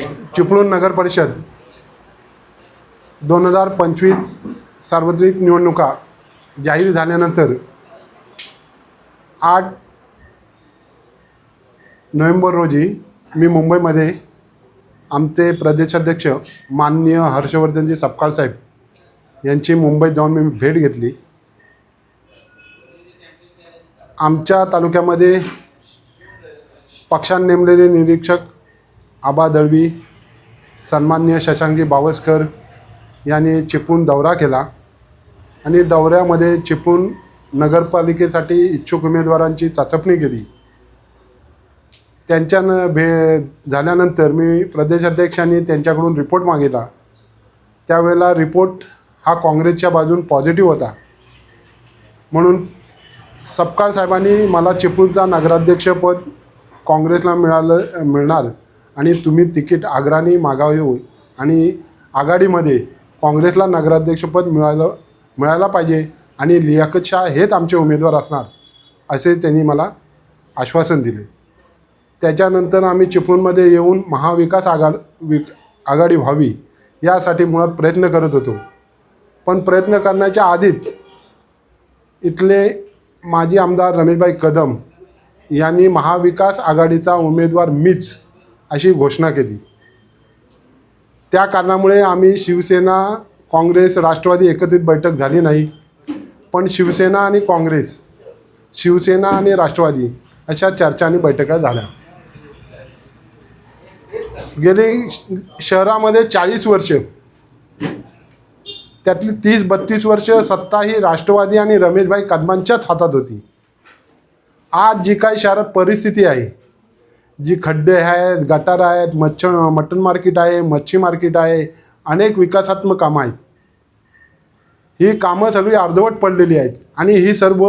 चिपळूण नगर परिषद दोन हजार पंचवीस सार्वत्रिक निवडणुका जाहीर झाल्यानंतर आठ नोव्हेंबर रोजी मी मुंबईमध्ये आमचे प्रदेशाध्यक्ष माननीय हर्षवर्धनजी सपकाळ साहेब यांची मुंबईत जाऊन मी भेट घेतली. आमच्या तालुक्यामध्ये पक्षाने नेमलेले निरीक्षक आबा दळवी सन्मान्य शशांकजी बावस्कर यांनी चिपळूण दौरा केला. आणि दौऱ्यामध्ये चिपळूण नगरपालिकेसाठी इच्छुक उमेदवारांची चाचपणी केली. त्यांच्यानं भे झाल्यानंतर मी प्रदेशाध्यक्षांनी त्यांच्याकडून रिपोर्ट मागितला. त्यावेळेला रिपोर्ट हा काँग्रेसच्या बाजून पॉझिटिव्ह होता. म्हणून सपकाळ साहेबांनी मला चिपळूणचा नगराध्यक्षपद काँग्रेसला मिळालं मिळणार. आणि तुम्ही तिकीट आग्रानी मागावे आणि आघाडीमध्ये काँग्रेसला नगराध्यक्षपद मिळालं मिळायला पाहिजे आणि लियाकत शाह हेच आमचे उमेदवार असणार असे त्यांनी मला आश्वासन दिले. त्याच्यानंतर आम्ही चिपळूणमध्ये येऊन महाविकास आघाड विक आघाडी व्हावी यासाठी मुळात प्रयत्न करत होतो. पण प्रयत्न करण्याच्या आधीच इथले माजी आमदार रमेशभाई कदम यांनी महाविकास आघाडीचा उमेदवार मीच अशी घोषणा केली. त्या कारणामुळे आम्ही शिवसेना काँग्रेस राष्ट्रवादी एकत्रित बैठक झाली नाही. पण शिवसेना आणि काँग्रेस शिवसेना आणि राष्ट्रवादी अशा चर्चा आणि बैठका झाल्या. गेली शहरामध्ये चाळीस वर्ष त्यातली तीस बत्तीस वर्ष सत्ता ही राष्ट्रवादी आणि रमेशभाई कदमांच्याच हातात होती. आज जी काही शहरात परिस्थिती आहे जी खड्डे आहेत गटार आहेत मच्छ मटन मार्केट आहे मच्छी मार्केट आहे अनेक विकासात्मक कामं आहेत. ही कामं सगळी अर्धवट पडलेली आहेत आणि ही सर्व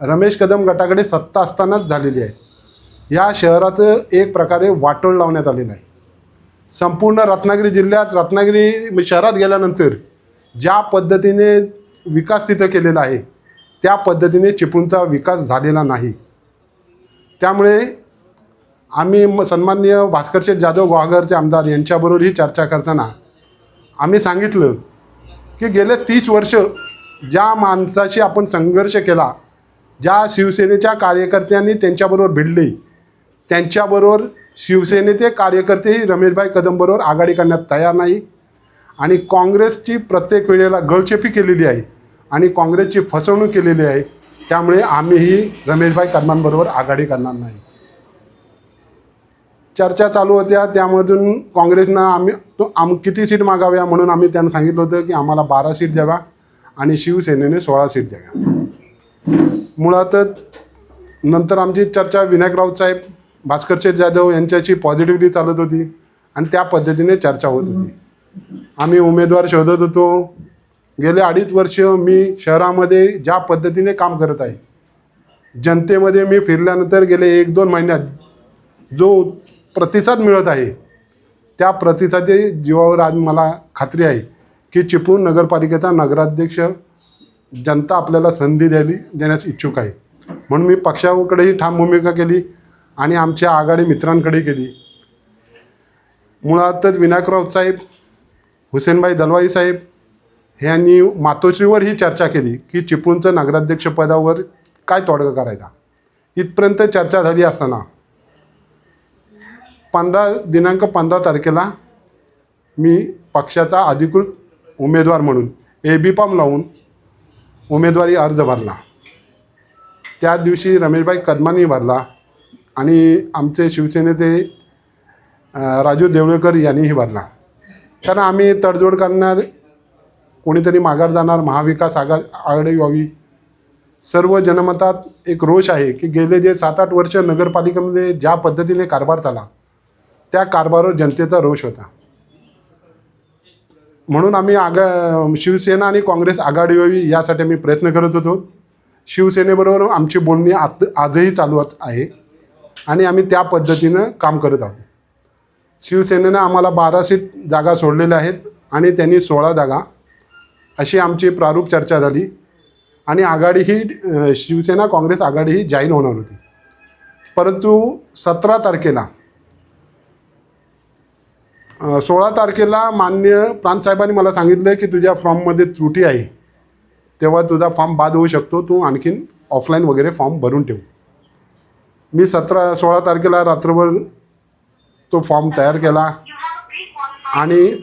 रमेश कदम गटाकडे सत्ता असतानाच झालेली आहे या शहराचं एक प्रकारे वाटोळ लावण्यात आलेलं आहे. संपूर्ण रत्नागिरी जिल्ह्यात रत्नागिरी शहरात गेल्यानंतर ज्या पद्धतीने विकास तिथं केलेला आहे त्या पद्धतीने चिपळूणचा विकास झालेला नाही. त्यामुळे आम्ही म- सन्माननीय भास्करशेठ जाधव गुहागरचे आमदार यांच्याबरोबर ही चर्चा करताना आम्ही सांगितलं की गेले तीस वर्ष ज्या माणसाशी आपण संघर्ष केला ज्या शिवसेनेच्या कार्यकर्त्यांनी त्यांच्याबरोबर भिडले त्यांच्याबरोबर शिवसेनेचे कार्यकर्तेही रमेशभाई कदमबरोबर आघाडी करण्यात तयार नाही आणि काँग्रेसची प्रत्येक वेळेला गळचेपी केलेली आहे आणि काँग्रेसची फसवणूक केलेली आहे त्यामुळे आम्हीही रमेशभाई कदमांबरोबर आघाडी करणार नाही. चर्चा चालू होत्या. त्यामधून काँग्रेसनं आम्ही तो आम किती सीट मागाव्या म्हणून आम्ही त्यांना सांगितलं होतं की आम्हाला बारा सीट द्याव्या आणि शिवसेनेने सोळा सीट द्याव्या. मुळातच नंतर आमची चर्चा विनायक साहेब भास्कर शेठ जाधव यांच्याशी पॉझिटिव्हली चालत होती आणि त्या पद्धतीने चर्चा होत होती. आम्ही उमेदवार शोधत होतो. गेले अडीच वर्ष मी शहरामध्ये ज्या पद्धतीने काम करत आहे जनतेमध्ये मी फिरल्यानंतर गेले एक दोन महिन्यात जो प्रतिसाद मिळत आहे. त्या प्रतिसादी जीवावर आज मला खात्री आहे की चिपळूण नगरपालिकेचा नगराध्यक्ष जनता आपल्याला संधी द्यावी देण्यास इच्छुक आहे. म्हणून मी पक्षाकडेही ठाम भूमिका केली आणि आमच्या आघाडी मित्रांकडे केली. मुळातच विनायकराव साहेब हुसेनबाई दलवाई साहेब यांनी मातोश्रीवर ही चर्चा केली की चिपळूणचं नगराध्यक्षपदावर काय तोडगा करायचा? इथपर्यंत चर्चा झाली असताना पंधरा दिनांक पंधरा तारखेला मी पक्षाचा अधिकृत उमेदवार म्हणून ए बी फॉर्म लावून उमेदवारी अर्ज भरला. त्या दिवशी रमेशभाई कदमांनी भरला आणि आमचे शिवसेनेचे राजू देवळेकर यांनीही भरला. कारण आम्ही तडजोड करणार कोणीतरी माघार जाणार महाविकास आघा आघाडी व्हावी. सर्व जनमतात एक रोष आहे की गेले जे सात आठ वर्ष नगरपालिकेमध्ये ज्या पद्धतीने कारभार झाला त्या कारभारावर जनतेचा रोष होता. म्हणून आम्ही आगा शिवसेना आणि काँग्रेस आघाडी व्हावी यासाठी आम्ही प्रयत्न करत होतो. शिवसेनेबरोबर आमची बोलणी आत आजही चालू आहे. आणि आम्ही त्या पद्धतीनं काम करत आहोत. शिवसेनेनं आम्हाला बारा सीट जागा सोडलेल्या आहेत आणि त्यांनी सोळा जागा अशी आमची प्रारूप चर्चा झाली. आणि आघाडी ही शिवसेना काँग्रेस आघाडी ही जाहीर होणार होती. परंतु सतरा तारखेला सोळा तारखेला मान्य प्रांतसाहेबांनी मला सांगितलं की तुझ्या फॉर्ममध्ये त्रुटी आहे. तेव्हा तुझा फॉर्म बाद होऊ शकतो. तू आणखीन ऑफलाईन वगैरे फॉर्म भरून ठेव. मी सतरा सोळा तारखेला रात्रभर तो फॉर्म तयार केला. आणि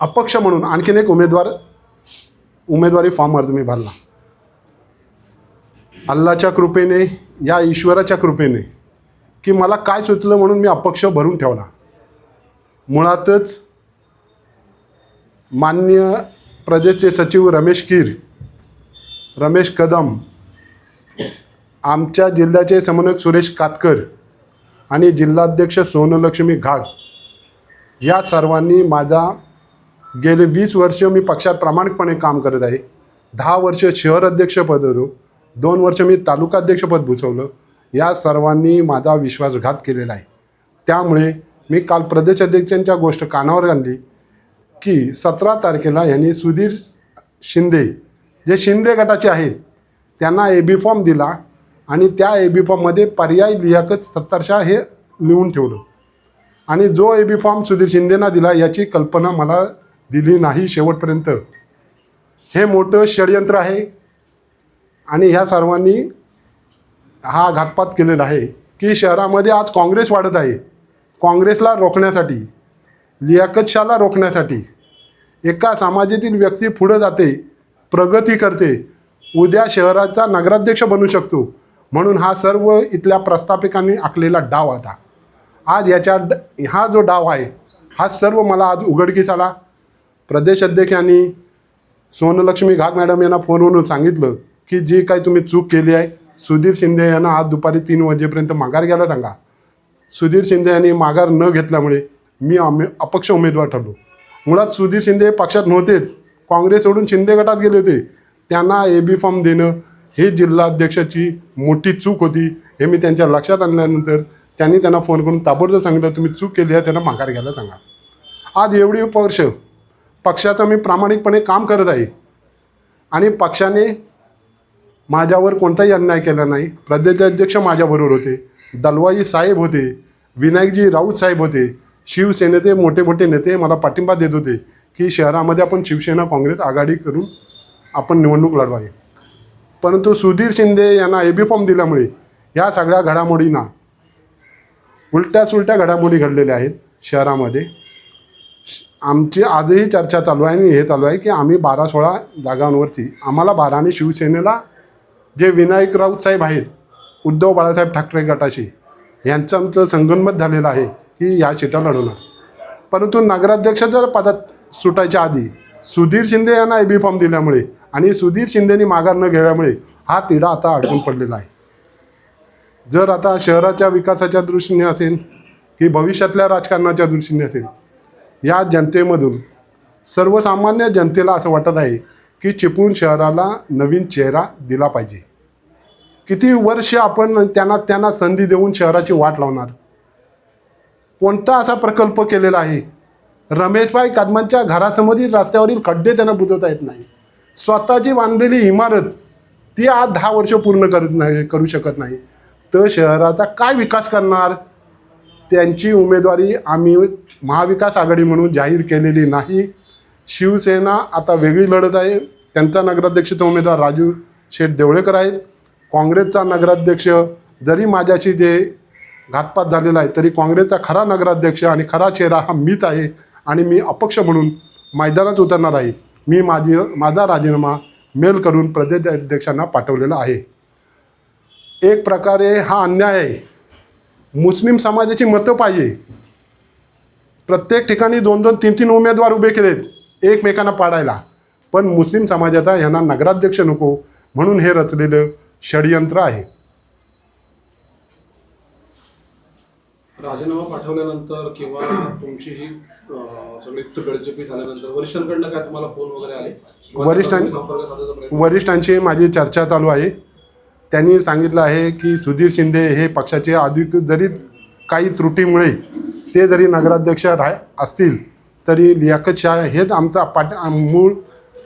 अपक्ष म्हणून आणखीन एक उमेदवार उमेदवारी फॉर्म अर्ज मी भरला. अल्लाच्या कृपेने या ईश्वराच्या कृपेने की मला काय सुचलं म्हणून मी अपक्ष भरून ठेवला. मुळातच मान्य प्रदेशचे सचिव रमेश कीर रमेश कदम आमच्या जिल्ह्याचे समन्वयक सुरेश कातकर आणि जिल्हाध्यक्ष सोनलक्ष्मी घाग या सर्वांनी माझा गेले वीस वर्ष मी पक्षात प्रामाणिकपणे काम करत आहे. दहा वर्ष शहर अध्यक्षपद होतो. दोन वर्ष मी तालुकाध्यक्षपद भूषवलं. या सर्वांनी माझा विश्वासघात केलेला आहे. त्यामुळे मी काल प्रदेश अध्यक्षांच्या गोष्ट कानावर आणली की सतरा तारखेला यांनी सुधीर शिंदे जे शिंदे गटाचे आहेत त्यांना ए बी फॉर्म दिला आणि त्या ए बी फॉर्ममध्ये पर्याय लिहाकच सत्तरशा हे लिहून ठेवलं. आणि जो ए बी फॉर्म सुधीर शिंदेना दिला याची कल्पना मला दिली नाही शेवटपर्यंत. हे मोठं षडयंत्र आहे आणि ह्या सर्वांनी हा घातपात केलेला आहे की शहरामध्ये आज काँग्रेस वाढत आहे. काँग्रेसला रोखण्यासाठी लियाकतशाला रोखण्यासाठी एका समाजातील व्यक्ती पुढं जाते प्रगती करते उद्या शहराचा नगराध्यक्ष बनू शकतो. म्हणून हा सर्व इथल्या प्रस्थापिकांनी आखलेला डाव आता. आज याच्या ड- हा जो डाव आहे हा सर्व मला आज उघडकीस आला. प्रदेश अध्यक्षांनी सोनलक्ष्मी घाग मॅडम यांना फोनवरून सांगितलं की जी काही तुम्ही चूक केली आहे सुधीर शिंदे यांना आज दुपारी तीन वाजेपर्यंत माघार घ्यायला सांगा. सुधीर शिंदे यांनी माघार न घेतल्यामुळे मी अमे अपक्ष उमेदवार ठरलो. मुळात सुधीर शिंदे हे पक्षात नव्हतेच. काँग्रेस सोडून शिंदे गटात गेले होते. त्यांना ए बी फॉर्म देणं हे जिल्हाध्यक्षाची मोठी चूक होती. हे मी त्यांच्या लक्षात आणल्यानंतर त्यांनी त्यांना फोन करून ताबडतोब सांगितलं तुम्ही चूक केली आहे त्यांना माघार घ्यायला सांगा. आज एवढी वर्ष पक्षाचं मी प्रामाणिकपणे काम करत आहे. आणि पक्षाने माझ्यावर कोणताही अन्याय केला नाही. प्रदेशाध्यक्ष माझ्याबरोबर होते. दलवाई साहेब होते विनायकजी राऊत साहेब होते शिवसेनेचे मोठे मोठे नेते मला पाठिंबा देत होते की शहरामध्ये आपण शिवसेना काँग्रेस आघाडी करून आपण निवडणूक लढवावी. परंतु सुधीर शिंदे यांना ए बी फॉर्म दिल्यामुळे या सगळ्या घडामोडींना उलट्या सुलट्या घडामोडी घडलेल्या आहेत शहरामध्ये. आमची आजही चर्चा चालू आहे आणि हे चालू आहे की आम्ही बारा सोळा जागांवरती आम्हाला बाराने शिवसेनेला जे विनायक राऊत साहेब आहेत उद्धव बाळासाहेब ठाकरे गटाशी. यांचं आमचं संगनमत झालेलं आहे की या सीटा लढवणार परंतु नगराध्यक्ष जर पदात सुटायच्या आधी सुधीर शिंदे यांना ए बी फॉर्म दिल्यामुळे आणि सुधीर शिंदेनी माघार न घेण्यामुळे हा तिढा आता अडकून पडलेला आहे. जर आता शहराच्या विकासाच्या दृष्टीने असेल की भविष्यातल्या राजकारणाच्या दृष्टीने असेल या जनतेमधून सर्वसामान्य जनतेला असं वाटत आहे की चिपळूण शहराला नवीन चेहरा दिला पाहिजे. किती वर्ष आपण त्यांना त्यांना संधी देऊन शहराची वाट लावणार? कोणता असा प्रकल्प केलेला आहे? रमेशभाई कदमांच्या घरासमोरील रस्त्यावरील खड्डे त्यांना बुजवता येत नाही. स्वतःची बांधलेली इमारत ती आज दहा वर्ष पूर्ण करत नाही करू शकत नाही. तर शहराचा काय विकास करणार? त्यांची उमेदवारी आम्ही महाविकास आघाडी म्हणून जाहीर केलेली नाही. शिवसेना आता वेगळी लढत आहे. त्यांचा नगराध्यक्षचा उमेदवार राजू शेठ देवळेकर आहेत. काँग्रेसचा नगराध्यक्ष जरी माझ्याशी जे घातपात झालेला आहे तरी काँग्रेसचा खरा नगराध्यक्ष आणि खरा चेहरा हा मीच आहे आणि मी अपक्ष म्हणून मैदानात उतरणार आहे. मी माझी माझा राजीनामा मेल करून प्रदेशाध्यक्षांना पाठवलेला आहे. एक प्रकारे हा अन्याय आहे. मुस्लिम समाजाची मतं पाहिजे. प्रत्येक ठिकाणी दोन दोन तीन तीन उमेदवार उभे केलेत एकमेकांना पाडायला. पण मुस्लिम समाजाचा ह्यांना नगराध्यक्ष नको म्हणून हे रचलेलं षडयंत्र आहे. राजीनामा पाठवल्यानंतर किंवा तुमची ही अं, सगळी गडचिपी झाल्यानंतर वरिष्ठांकडनं काय तुम्हाला फोन वगैरे आले? वरिष्ठां- वरिष्ठांशी माझी चर्चा चालू आहे. त्यांनी सांगितलं आहे की सुधीर शिंदे हे पक्षाचे अधिक जरी काही त्रुटीमुळे ते जरी नगराध्यक्ष राह असतील तरी लियाकत शाह हेच आमचा पाठ मूळ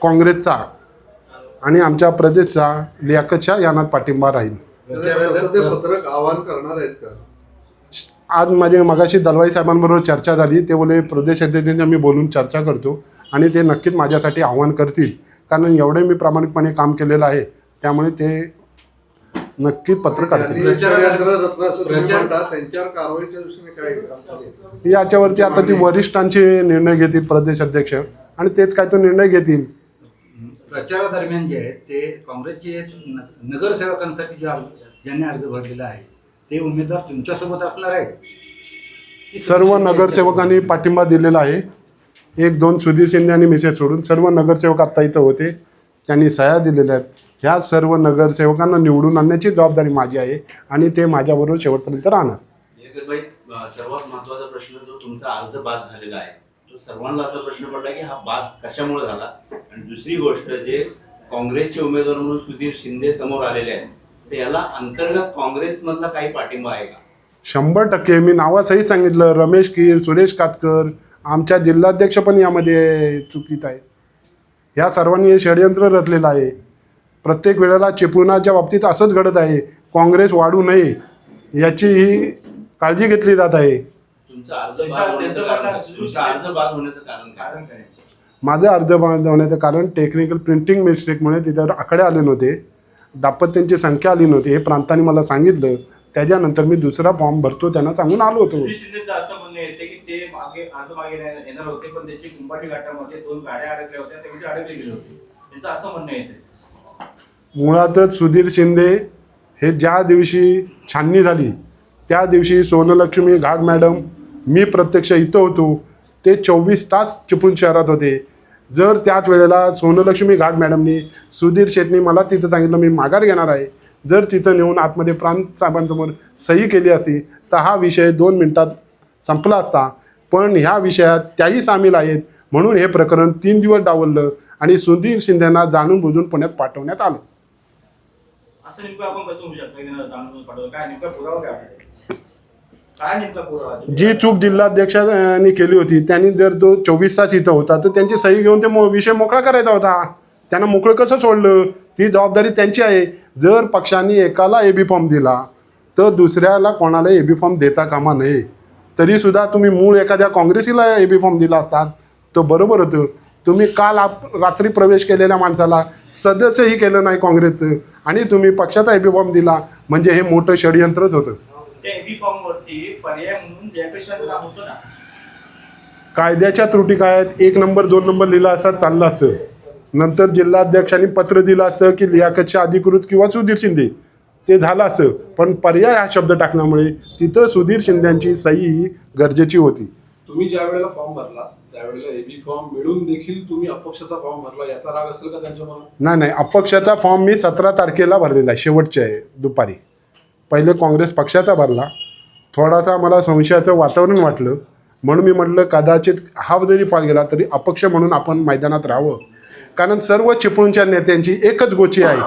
काँग्रेसचा आणि आमच्या प्रदेशचा लियाकत शाह यांना पाठिंबा राहील. ते पत्रक आवाहन करणार आहेत का? आज माझे मगाशी दलवाई साहेबांबरोबर चर्चा झाली ते बोले प्रदेश अध्यक्षांनी मी बोलून चर्चा करतो आणि ते नक्कीच माझ्यासाठी आव्हान करतील. कारण एवढे मी प्रामाणिकपणे काम केलेलं आहे त्यामुळे ते नक्कीच पत्र काढतील? याच्यावरती आता ती वरिष्ठांचे निर्णय घेतील प्रदेश अध्यक्ष. आणि तेच काय तो निर्णय घेतील? प्रचारादरम्यान जे आहेत ते काँग्रेसचे न- नगरसेवकांसाठी जे अर्ज ज्यांनी अर्ज भरलेला आहे ते उमेदवार तुमच्यासोबत असणार आहेत? सर्व नगरसेवकांनी पाठिंबा दिलेला आहे. एक दोन सुधीर शिंदे आणि मिसेस सोडून सर्व नगरसेवक आत्ता इथं होते. त्यांनी सह्या दिलेल्या आहेत. ह्या सर्व नगरसेवकांना निवडून आणण्याची जबाबदारी माझी आहे आणि ते माझ्याबरोबर शेवटपर्यंत राहणार. सर्वात महत्त्वाचा प्रश्न जो तुमचा अर्ज बाद झालेला आहे तो सर्वांना असा प्रश्न पडला की हा बाद कशामुळे झाला? आणि दुसरी गोष्ट जे काँग्रेसचे उमेदवार म्हणून सुधीर शिंदे समोर आलेले आहेत तर याला अंतर्गत काँग्रेसमधला काही पाठिंबा आहे का? शंभर टक्के. मी नावाचंही सांगितलं रमेश कीर सुरेश कातकर आमच्या जिल्हाध्यक्ष पण यामध्ये चुकीत आहे ह्या सर्वांनी हे षडयंत्र रचलेलं आहे. प्रत्येक वेळेला चिपळुणाच्या बाबतीत असंच घडत आहे. काँग्रेस वाढू नये याची ही काळजी घेतली जात आहे. तुमचा अर्ज बाद होण्याचं कारण तुमचा अर्ज बाद होण्याचं कारण काय? माझं अर्ज बांधवण्याचं कारण टेक्निकल प्रिंटिंग मिस्टेकमुळे तिच्यावर आकडे आले नव्हते. दाम्पत्यांची संख्या आली नव्हती. हे प्रांतांनी मला सांगितलं. त्याच्यानंतर मी दुसरा फॉर्म भरतो त्यांना सांगून आलो होतो. सुधीर शिंदेचं असं म्हणणं येते की ते मागे अर्ज मागे येणार येणार होते पण त्याची कुंभाटी घाटामध्ये दोन गाड्या अडकल्या होत्या त्यामध्ये अडकले गेले होते. त्यांचं असं म्हणणं येते. मुळातच सुधीर शिंदे हे ज्या दिवशी छाननी झाली त्या दिवशी सोनलक्ष्मी घाग मॅडम मी प्रत्यक्ष इथं होतो. ते चोवीस तास चिपळूण शहरात होते. जर त्याच वेळेला सोनलक्ष्मी घाट मॅडमनी सुधीर शेटनी मला तिथं सांगितलं मी माघार घेणार आहे. जर तिथं नेऊन आतमध्ये प्रांत साहेबांसमोर सही केली असती तर हा विषय दोन मिनटात संपला असता. पण ह्या विषयात त्याही सामील आहेत म्हणून हे प्रकरण तीन दिवस डावललं आणि सुधीर शिंदेना जाणून बुजून पुण्यात पाठवण्यात आलं. असं नेमकं आपण कसं होऊ शकतं? काय पुरावा काय काय नेमका पुरावा जी चूक जिल्हाध्यक्षांनी केली होती त्यांनी जर तो चोवीस तास इथं होता तर त्यांची सही घेऊन ते मो विषय मोकळा करायचा होता. त्यांना मोकळं कसं सोडलं? ती जबाबदारी त्यांची आहे. जर पक्षांनी एकाला ए बी फॉर्म दिला तर दुसऱ्याला कोणाला ए बी फॉर्म देता कामा नये. तरीसुद्धा तुम्ही मूळ एखाद्या काँग्रेसीला ए बी फॉर्म दिला असतात तर बरोबर होतं. तुम्ही काल आप रात्री प्रवेश केलेल्या माणसाला सदस्यही केलं नाही काँग्रेसचं आणि तुम्ही पक्षाचा ए बी फॉर्म दिला म्हणजे हे मोठं षडयंत्रच होतं. त्या एबी फॉर्म वरती पर्याय म्हणून नाव होतं ना. कायद्याच्या त्रुटी काय आहेत? एक नंबर दोन नंबर लिहिला असता चाललं असतं नंतर जिल्हाध्यक्षांनी पत्र दिलं असतं की लियाकतच्या अधिकृत किंवा सुधीर शिंदे. ते झालं असतं पण पर्याय हा शब्द टाकल्यामुळे तिथं सुधीर शिंद्यांची सही ही गरजेची होती. तुम्ही ज्या वेळेला फॉर्म भरला त्यावेळेला एबी फॉर्म मिळून देखील तुम्ही अपक्षाचा फॉर्म भरला याचा राग असेल का त्यांच्या मनात? नाही नाही. अपक्षाचा फॉर्म मी सतरा तारखेला भरलेला आहे. शेवटचे आहे दुपारी. पहिले काँग्रेस पक्षाचा भरला. थोडासा मला संशयाचं वातावरण वाटलं. म्हणून मी म्हटलं कदाचित हा जरी पाल गेला तरी अपक्ष म्हणून आपण मैदानात राहावं. कारण सर्व चिपळूणच्या नेत्यांची एकच गोची आहे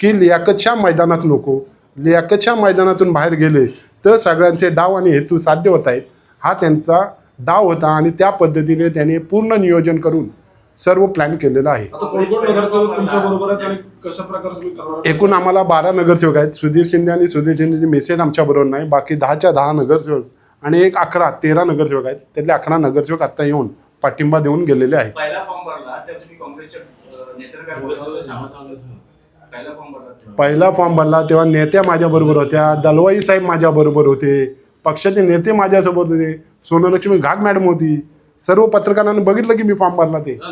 की लियाकतच्या मैदानात नको. लियाकतच्या मैदानातून बाहेर गेले तर सगळ्यांचे डाव आणि हेतू साध्य होत आहेत. हा त्यांचा डाव होता आणि त्या पद्धतीने त्याने पूर्ण नियोजन करून सर्व प्लॅन केलेला आहे. एकूण आम्हाला बारा नगरसेवक आहेत. सुधीर शिंदे आणि सुधीर शिंदेची मेसेज आमच्याबरोबर नाही. बाकी दहाच्या दहा नगरसेवक आणि एक अकरा तेरा नगरसेवक आहेत. त्यातले अकरा नगरसेवक आत्ता येऊन पाठिंबा देऊन गेलेले आहेत. पहिला फॉर्म भरला तेव्हा. नेत्या माझ्याबरोबर होत्या दलवाई साहेब माझ्याबरोबर होते पक्षाचे नेते माझ्यासोबत होते. सोनलक्ष्मी घाग मॅडम होती. सर्व पत्रकारांनी बघितलं की मी फॉर्म भरला ते. ना,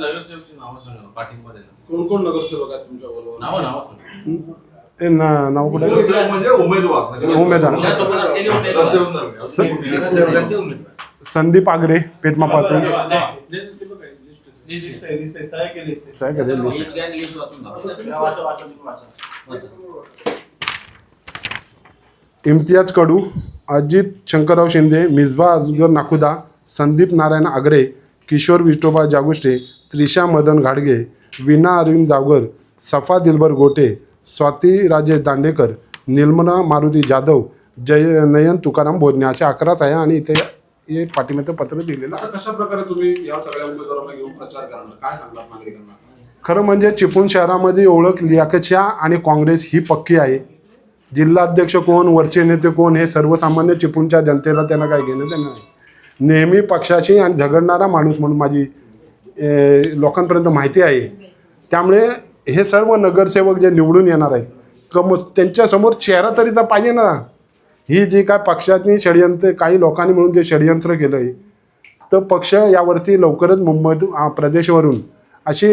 पाठिंबा द्यायला कोण कोण नगरसेवक आहेत तुमच्या बरोबर? नावं नावं सांगा. ते ना- नाव कुठे? म्हणजे उमेदवार. म्हणजे. नगरसेवक नव्हे. संदीप आगरे पेटमा साहेब लिस्ट वाचा. इम्तियाज कडू अजित शंकरराव शिंदे मिसबा अजगर नाकुदा संदीप नारायण आगरे किशोर विठोबा जागुष्टे त्रिशा मदन घाडगे विना अरविंद जावगर सफा दिलबर गोटे स्वाती राजेश दांडेकर निर्मला मारुती जाधव जय नयन तुकाराम बोधने अशा अकराच आहे आणि इथे हे पाठिंब्याचं पत्र दिलेलं आहे. कशा प्रकारे तुम्ही या सगळ्या उमेदवारांना घेऊन प्रचार करणार? काय सांगणार नागरिकांना? खरं म्हणजे चिपळूण शहरामध्ये ओळख लियाकतच्या आणि काँग्रेस ही पक्की आहे. जिल्हाध्यक्ष कोण वरचे नेते कोण हे सर्वसामान्य चिपळूणच्या जनतेला त्यांना काय घेणं देणं नाही. नेहमी पक्षाशी आणि झगडणारा माणूस म्हणून माझी लोकांपर्यंत माहिती आहे. त्यामुळे हे सर्व नगरसेवक जे निवडून येणार आहेत कम त्यांच्यासमोर चेहरा तरी तर पाहिजे ना. ही जी काय पक्षातनी षडयंत्र काही लोकांनी मिळून जे षडयंत्र केलं आहे तर पक्ष यावरती लवकरच मुंबईत प्रदेशवरून अशी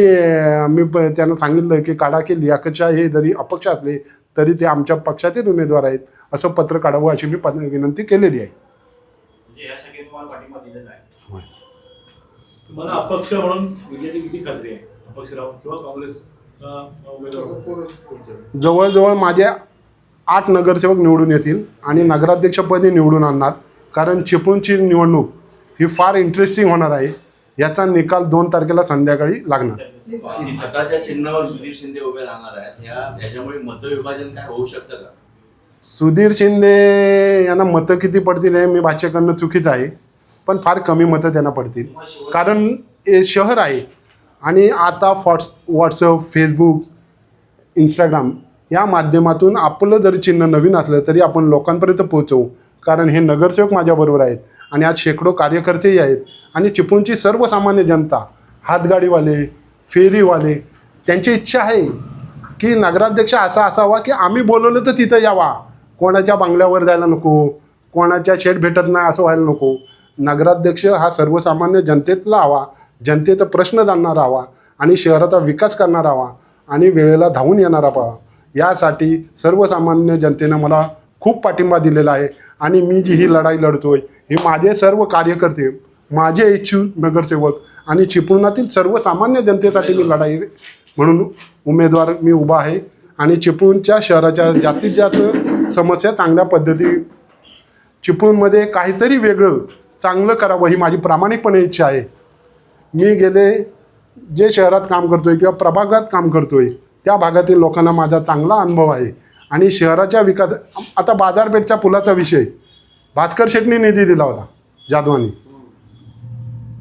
मी प त्यांना सांगितलं की काढा की लियाकतशाह हे जरी अपक्ष असले तरी ते आमच्या पक्षाचेच उमेदवार आहेत असं पत्र काढावं अशी मी विनंती केलेली आहे म्हणजे या शाखेत तुम्हाला पाठिंबा दिलेला आहे तुम्हाला अपक्ष म्हणून विजयाची किती खात्री आहे? अपक्ष राहून किंवा काँग्रेस उमेदवार? जवळजवळ माझे आठ नगरसेवक निवडून येतील आणि नगराध्यक्षपदी निवडून आणणार. कारण चिपळूणची निवडणूक ही फार इंटरेस्टिंग होणार आहे. याचा निकाल दोन तारखेला संध्याकाळी लागणार. चिन्हावर सुधीर शिंदे उभे राहणार आहेत. याच्यामुळे मतविभाजन काय होऊ शकतं का? सुधीर शिंदे यांना मतं किती पडतील हे मी भाष्य करणं चुकीचं आहे. पण फार कमी मतं त्यांना पडतील. कारण हे शहर आहे आणि आता फॉट्स व्हॉट्सअप फेसबुक इंस्टाग्राम या माध्यमातून आपलं जरी चिन्ह नवीन असलं तरी आपण लोकांपर्यंत पोहोचवू. कारण हे नगरसेवक माझ्याबरोबर आहेत आणि आज शेकडो कार्यकर्तेही आहेत आणि चिपळूणची सर्वसामान्य जनता हातगाडीवाले फेरीवाले त्यांची इच्छा आहे की नगराध्यक्ष असा असावा की आम्ही बोलवलं तर तिथं यावा. कोणाच्या बंगल्यावर जायला नको कोणाच्या शेड भेटत नाही असं व्हायला नको. नगराध्यक्ष हा सर्वसामान्य जनतेतला हवा. जनतेचा प्रश्न जाणणारा हवा. आणि शहराचा विकास करणारा हवा. आणि वेळेला धावून येणारा हवा. यासाठी सर्वसामान्य जनतेनं मला खूप पाठिंबा दिलेला आहे. आणि मी जी ही लढाई लढतोय हे माझे सर्व कार्यकर्ते माझे इच्छुक नगरसेवक आणि चिपळुणातील सर्वसामान्य जनतेसाठी मी लढाई म्हणून उमेदवार मी उभा आहे. आणि चिपळूणच्या शहराच्या जास्तीत जास्त समस्या चांगल्या पद्धती चिपळूणमध्ये काहीतरी वेगळं चांगलं करावं ही माझी प्रामाणिकपणे इच्छा आहे. मी गेले जे शहरात काम करतोय किंवा प्रभागात काम करतोय त्या भागातील लोकांना माझा चांगला अनुभव आहे. आणि शहराच्या विकास आता बाजारपेठच्या पुलाचा विषय. भास्कर शेटनी निधी दिला होता जाधवानी.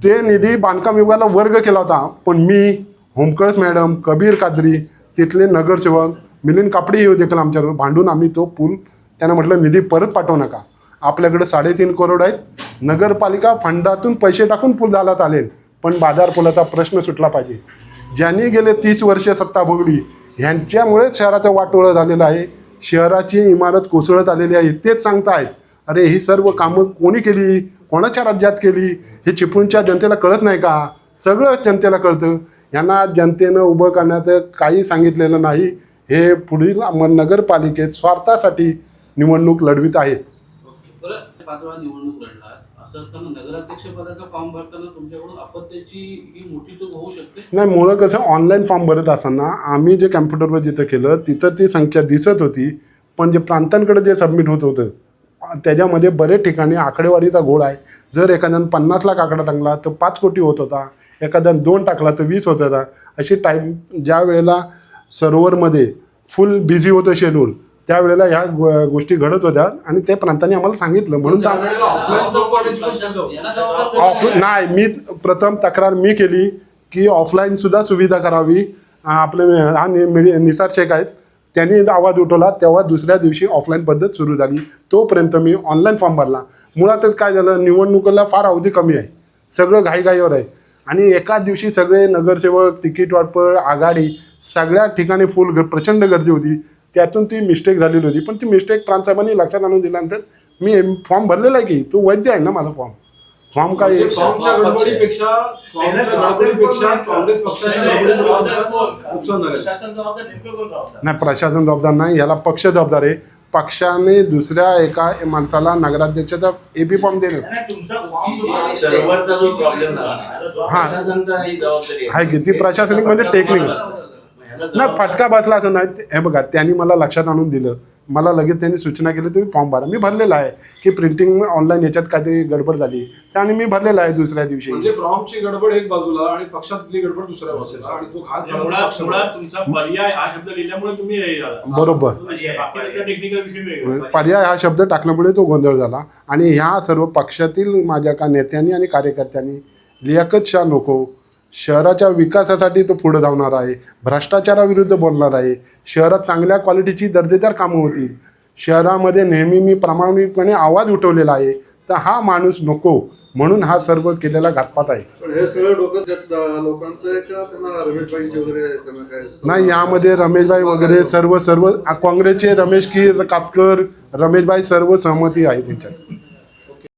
ते निधी बांधकाम विभागाला वर्ग केला होता पण मी होमकळस मॅडम कबीर कादरी तिथले नगरसेवक मिलिंद कापडे येऊ देखील आमच्यावर भांडून आम्ही तो पूल त्यांना म्हटलं निधी परत पाठवू नका. आपल्याकडे साडेतीन करोड आहेत. नगरपालिका फंडातून पैसे टाकून पूल झाला आलेल पण बाजार पुलाचा प्रश्न सुटला पाहिजे. ज्यांनी गेले तीस वर्ष सत्ता भोगली ह्यांच्यामुळेच शहराचं वाटोळं झालेलं आहे. शहराची इमारत कोसळत आलेली आहे तेच सांगतायत. अरे ही सर्व कामं कोणी केली? कोणाच्या राज्यात केली? हे चिपळूणच्या जनतेला कळत नाही का? सगळं जनतेला कळतं. यांना जनतेनं उभं करण्याचं काही सांगितलेलं नाही. हे पुढील नगरपालिकेत स्वार्थासाठी निवडणूक लढवित आहेत. बरं पाच वेळा निवडणूक लढलात असं असताना नगराध्यक्ष पदाचा फॉर्म भरताना तुमच्याकडून अपत्याची ही मोठी चूक होऊ शकते? नाही मुळं कसं ऑनलाईन फॉर्म भरत असताना आम्ही जे कॅम्प्युटरवर जिथं केलं तिथं ती संख्या दिसत होती. पण जे प्रांतांकडे जे सबमिट होत होतं त्याच्यामध्ये बरेच ठिकाणी आकडेवारीचा घोळ आहे. जर एखाद्यानं पन्नास लाख आकडा टाकला तर पाच कोटी होत होता. एखाद्यानं दोन टाकला तर वीस होत होता. अशी टाईम ज्या वेळेला सर्व्हरमध्ये फुल बिझी होतं शेड्यूल त्यावेळेला ह्या गोष्टी घडत होत्या आणि ते प्रांतांनी आम्हाला सांगितलं. म्हणून ऑफ नाही. मी प्रथम तक्रार मी केली की ऑफलाईन सुद्धा सुविधा करावी. आपले हा निसार शेख आहेत त्यांनी आवाज उठवला तेव्हा दुसऱ्या दिवशी ऑफलाईन पद्धत सुरू झाली. तोपर्यंत मी ऑनलाईन फॉर्म भरला. मुळातच काय झालं निवडणुकीला फार अवधी कमी आहे. सगळं घाईघाईवर आहे. आणि एकाच दिवशी सगळे नगरसेवक तिकीट वाटप आघाडी सगळ्या ठिकाणी फुल ग प्रचंड गर्दी होती. त्यातून ती मिस्टेक झालेली होती. पण ती मिस्टेक प्रांतसाहेबांनी लक्षात आणून दिल्यानंतर मी फॉर्म भरलेला आहे की? तो वैध आहे ना माझा फॉर्म फॉर्म काय नाही प्रशासन जबाबदार नाही याला पक्ष जबाबदार आहे. पक्षाने दुसऱ्या एका माणसाला नगराध्यक्षाचा एपी फॉर्म दिले हा. प्रशासनचा ही जबाबदारी आहे. की? ती प्रशासनिक म्हणजे टेक्निकल ह्याला नाही फटका बसला असं नाही. हे बघा त्यांनी मला लक्षात आणून दिलं. मला लगेच त्यांनी सूचना केली तुम्ही फॉर्म भरा. मी भरलेला आहे की प्रिंटिंग ऑनलाईन याच्यात काहीतरी गडबड झाली. आणि मी भरलेला आहे दुसऱ्या दिवशी. म्हणजे फॉर्मची गडबड एक बाजूला आणि पक्षातली गडबड दुसऱ्या बाजूला. आणि तो घात झाला मुळात पक्षामुळे. मुळात तुमचा पर्याय हा शब्द लिहिल्यामुळे तुम्ही हे झाला. बरोबर. बाकी त्याचा टेक्निकल विषय वेगळा. पर्याय हा शब्द टाकल्यामुळे तो गोंधळ झाला. आणि ह्या सर्व पक्षातील माझ्या का नेत्यांनी आणि कार्यकर्त्यांनी लियाकत शाह नको शहराच्या विकासासाठी तो पुढे धावणार आहे. भ्रष्टाचाराविरुद्ध बोलणार आहे. शहरात चांगल्या क्वालिटीची दर्जेदार कामं होतील. शहरामध्ये नेहमी मी प्रामाणिकपणे आवाज उठवलेला आहे. तर हा माणूस नको म्हणून हा सर्व केलेला घातपात आहे. हे सगळं डोकं लोकांचं नाही यामध्ये रमेशभाई वगैरे सर्व सर्व काँग्रेसचे रमेश की कातकर रमेशभाई सर्व सहमती आहे त्यांच्यात.